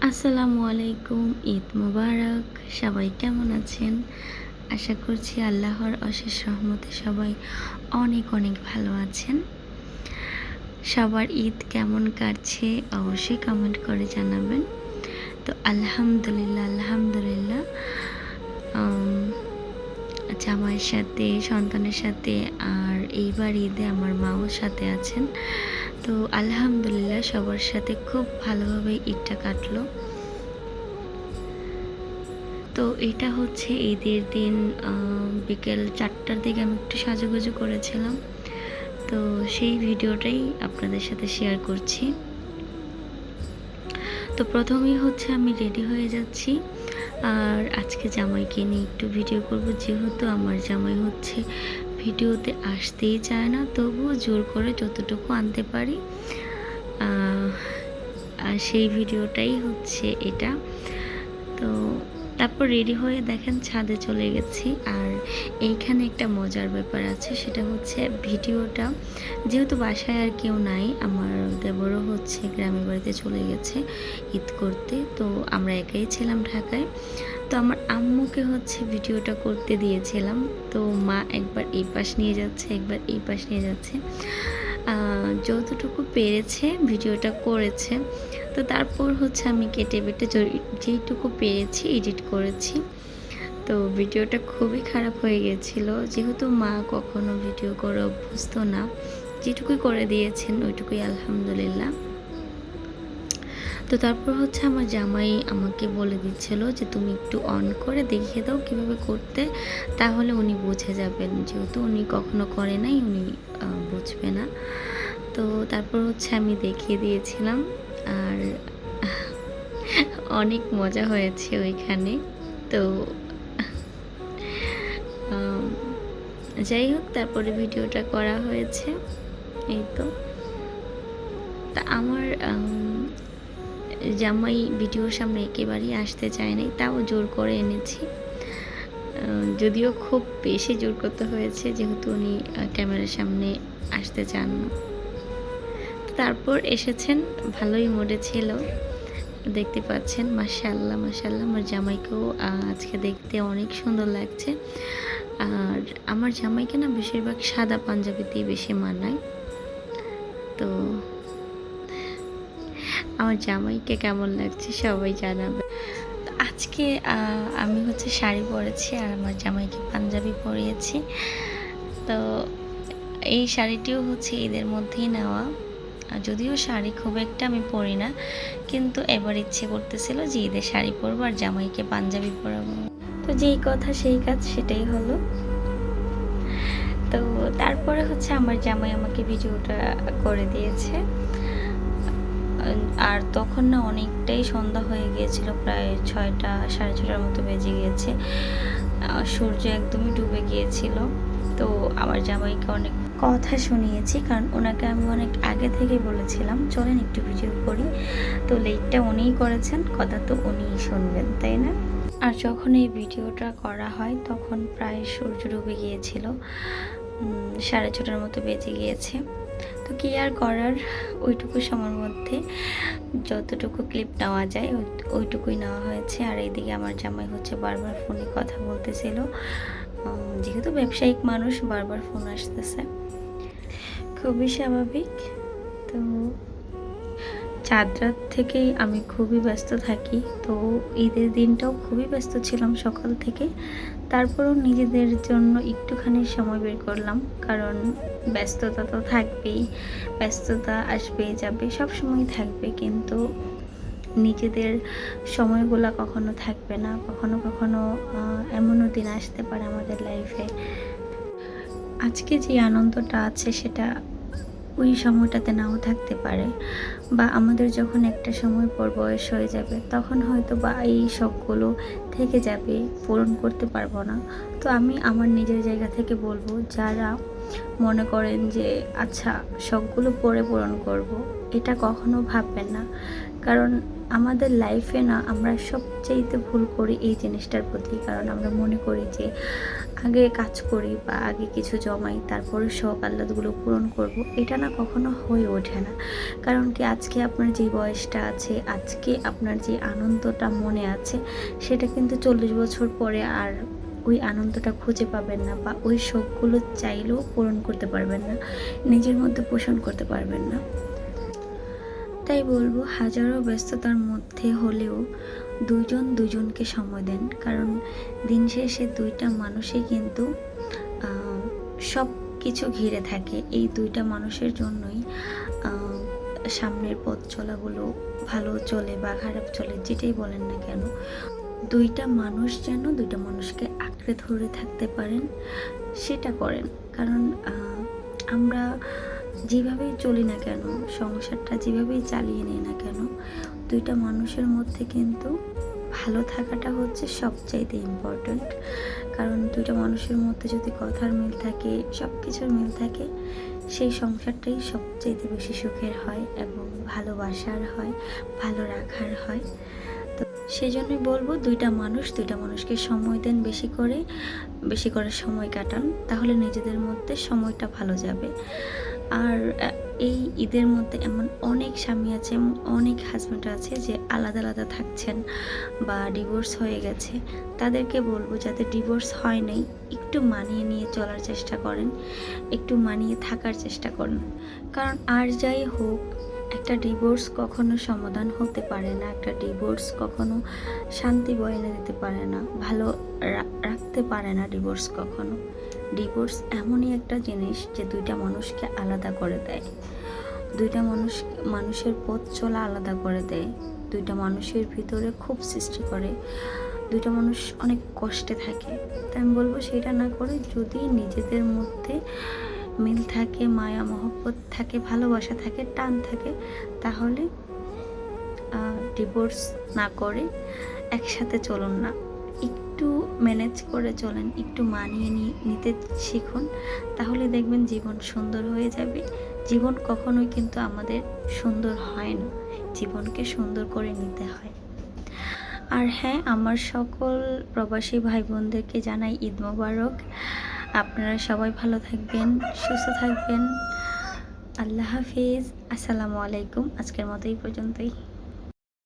আসসালামু আলাইকুম, ঈদ মুবারক। সবাই কেমন আছেন? আশা করছি আল্লাহর অশেষ রহমতে সবাই অনেক অনেক ভালো আছেন। সবার ঈদ কেমন কাটছে অবশ্যই কমেন্ট করে জানাবেন। তো আলহামদুলিল্লাহ আলহামদুলিল্লাহ। জামাইয়ের সাথে, সন্তানের সাথে আর এইবার ঈদে আমার মাও সাথে আছেন। তো আলহামদুলিল্লাহ সবার সাথে খুব ভালোভাবে ঈদটা কাটলো। তো এটা হচ্ছে ঈদের দিন বিকেল চারটার দিকে আমি একটু সাজুগুজু করেছিলাম। তো সেই ভিডিওটাই আপনাদের সাথে শেয়ার করছি। তো প্রথমেই হচ্ছে আমি রেডি হয়ে যাচ্ছি। আর আজকে জামাইকে নিয়ে একটু ভিডিও করব। যেহেতু আমার জামাই হচ্ছে ভিডিওতে আসতেই চায় না, তবুও জোর করে যতটুকু আনতে পারি। আর সেই ভিডিওটাই হচ্ছে এটা। তো তারপর রেডি হয়ে দেখেন ছাদে চলে গেছি। আর এইখানে একটা মজার ব্যাপার আছে, সেটা হচ্ছে ভিডিওটা যেহেতু বাসায় আর কেউ নাই, আমার দেবরও হচ্ছে গ্রামের বাড়িতে চলে গেছে ঈদ করতে। তো আমরা একাই ছিলাম ঢাকায়। তো আমার আম্মুকে হচ্ছে ভিডিওটা করতে দিয়েছিলাম। তো মা একবার এই পাশ নিয়ে যাচ্ছে, একবার এই পাশ নিয়ে যাচ্ছে। যতটুকু পেরেছে ভিডিওটা করেছে। তো তারপর হচ্ছে আমি কেটে বেটে যেইটুকু পেরেছি এডিট করেছি। তো ভিডিওটা খুবই খারাপ হয়ে গেছিল। যেহেতু মা কখনো ভিডিও করে অভ্যস্ত না, যেটুকুই করে দিয়েছেন ওইটুকুই আলহামদুলিল্লাহ। তো তারপর হচ্ছে আমার জামাই আমাকে বলে দিচ্ছিল যে তুমি একটু অন করে দেখিয়ে দাও কীভাবে করতে। তাহলে উনি বুঝে যাবেন যেহেতু উনি কখনো করে নাই উনি বুঝবে না। তো তারপর হচ্ছে আমি দেখিয়ে দিয়েছিলাম আর অনেক মজা হয়েছে ওইখানে। তো যাই হোক তারপরে ভিডিওটা করা হয়েছে। এই তো। তা আমার আম, জামাই ভিডিওর সামনে একেবারেই আসতে চায় নাই, তাও জোর করে এনেছি। যদিও খুব বেশি জোর করতে হয়েছে, যেহেতু উনি ক্যামেরার সামনে আসতে চান না। তারপর এসেছেন, ভালোই মোডে ছিল। দেখতে পাচ্ছেন মাশাল্লাহ মাশাল্লাহ আমার জামাইকেও আজকে দেখতে অনেক সুন্দর লাগছে। আর আমার জামাইকে না, বেশিরভাগ সাদা পাঞ্জাবিতেই বেশি মানায়। তো আমার জামাইকে কেমন লাগছে সবাই জানাবে। আজকে আমি হচ্ছে শাড়ি পরেছি আর আমার জামাইকে পাঞ্জাবি পরিয়েছি। তো এই শাড়িটিও হচ্ছে ঈদের মধ্যেই নেওয়া। যদিও শাড়ি খুব একটা আমি পরি না, কিন্তু এবার ইচ্ছে করতেছিল যে ঈদের শাড়ি পরবো আর জামাইকে পাঞ্জাবি পরাবো। তো যেই কথা সেই কাজ সেটাই হলো। তো তারপরে হচ্ছে আমার জামাই আমাকে ভিডিওটা করে দিয়েছে। আর তখন না অনেকটাই সন্ধ্যা হয়ে গিয়েছিল, প্রায় ছয়টা, সাড়ে ছটার মতো বেজে গিয়েছে। সূর্য একদমই ডুবে গিয়েছিল। তো আমার জামাইকে অনেক কথা শুনিয়েছি, কারণ ওনাকে আমি অনেক আগে থেকেই বলেছিলাম, চলেন একটু ভিডিও করি। তো লেটটা উনিই করেছেন, কথা তো উনিই শুনবেন, তাই না? আর যখন এই ভিডিওটা করা হয়, তখন প্রায় সূর্য ডুবে গিয়েছিল। সাড়ে ছটার মতো বেজে গিয়েছে। তো কি আর করার? ওইটুকু সময়ের মধ্যে যতটুকু ক্লিপ নেওয়া যায় ওই- ওইটুকুই নেওয়া হয়েছে। আর এইদিকে আমার জামাই হচ্ছে বারবার ফোনে কথা বলতেছিল। যেহেতু ব্যবসায়িক মানুষ, বারবার ফোন আসতেছে। খুবই স্বাভাবিক। তো চাঁদ রাত থেকেই আমি খুবই ব্যস্ত থাকি। তো ঈদের দিনটাও খুবই ব্যস্ত ছিলাম সকাল থেকে। তারপরেও নিজেদের জন্য একটুখানি সময় বের করলাম। কারণ ব্যস্ততা তো থাকবেই, ব্যস্ততা আসবে যাবে সব সময় থাকবে কিন্তু নিজেদের সময়গুলো কখনো থাকবে না, কখনো কখনো এমনও দিন আসতে পারে আমাদের লাইফে আজকে যে আনন্দটা আছে সেটা ওই সময়টাতে নাও থাকতে পারে বা আমাদের যখন একটা সময় পর বয়স হয়ে যাবে তখন হয়তো বা এই শখগুলো থেকে যাবে, পূরণ করতে পারব না। তো আমি আমার নিজের জায়গা থেকে বলব, যারা মনে করেন যে আচ্ছা শখগুলো পরে পূরণ করব। এটা কখনো ভাববেন না। কারণ আমাদের লাইফে না, আমরা সবচাইতে ভুল করি এই জিনিসটার প্রতি। কারণ আমরা মনে করি যে, আগে কাজ করি বা আগে কিছু জমাই, তারপরে শখ আহ্লাদগুলো পূরণ করব। এটা না কখনো হয়ে ওঠে না। কারণ কি, আজকে আপনার যে বয়সটা আছে, আজকে আপনার যে আনন্দটা মনে আছে, সেটা কিন্তু চল্লিশ বছর পরে আর ওই আনন্দটা খুঁজে পাবেন না বা ওই শোকগুলো চাইলেও পূরণ করতে পারবেন না, নিজের মধ্যে পোষণ করতে পারবেন না। তাই বলব, হাজারো ব্যস্ততার মধ্যে হলেও দুজন দুজনকে সময় দেন, কারণ দিন শেষে দুইটা মানুষই কিন্তু সব কিছু ঘিরে থাকে। এই দুইটা মানুষের জন্যই সামনের পথ চলাগুলো ভালো চলে বা খারাপ চলে, যেটাই বলেন না কেন দুইটা মানুষ যেন দুইটা মানুষকে আঁকড়ে ধরে থাকতে পারেন, সেটা করেন। কারণ আমরা যেভাবেই চলি না কেন, সংসারটা যেভাবেই চালিয়ে নিই না কেন, দুইটা মানুষের মধ্যে কিন্তু ভালো থাকাটা হচ্ছে সবচাইতে ইম্পর্ট্যান্ট কারণ দুইটা মানুষের মধ্যে যদি কথার মিল থাকে সব কিছুর মিল থাকে, সেই সংসারটাই সবচাইতে বেশি সুখের হয় এবং ভালোবাসার হয়, ভালো রাখার হয়। সেই জন্যই বলব দুইটা মানুষ, দুইটা মানুষকে সময় দেন বেশি করে বেশি করে সময় কাটান, তাহলে নিজেদের মধ্যে সময়টা ভালো যাবে। আর এই ঈদের মধ্যে এমন অনেক স্বামী আছে এবং অনেক হাজব্যান্ড আছে যে আলাদা আলাদা থাকছেন বা ডিভোর্স হয়ে গেছে। তাদেরকে বলব যাতে ডিভোর্স হয় নাই, একটু মানিয়ে নিয়ে চলার চেষ্টা করেন, একটু মানিয়ে থাকার চেষ্টা করেন। কারণ আর যাই হোক একটা ডিভোর্স কখনো সমাধান হতে পারে না, একটা ডিভোর্স কখনো শান্তি বয়ে এনে দিতে পারে না, ভালো রাখতে পারে না ডিভোর্স কখনো। ডিভোর্স এমনই একটা জিনিস যে দুইটা মানুষকে আলাদা করে দেয়। দুইটা মানুষ, মানুষের পথ চলা আলাদা করে দেয়। দুইটা মানুষের ভিতরে খুব সৃষ্টি করে। দুইটা মানুষ অনেক কষ্টে থাকে। তাই আমি বলব সেটা না করে যদি নিজেদের মধ্যে মিল থাকে, মায়া, মহব্বত থাকে, ভালোবাসা থাকে, টান থাকে, তাহলে ডিভোর্স না করে একসাথে চলুন না। একটু ম্যানেজ করে চলেন, একটু মানিয়ে নিতে শিখুন, তাহলে দেখবেন জীবন সুন্দর হয়ে যাবে। জীবন কখনোই কিন্তু আমাদের সুন্দর হয় না, জীবনকে সুন্দর করে নিতে হয়। আর হ্যাঁ আমার সকল প্রবাসী ভাই বোনদেরকে জানাই ঈদ মোবারক। আপনারা সবাই ভালো থাকবেন সুস্থ থাকবেন। আল্লাহ হাফিজ। আসসালামু আলাইকুম। আজকের মতো এই পর্যন্তই।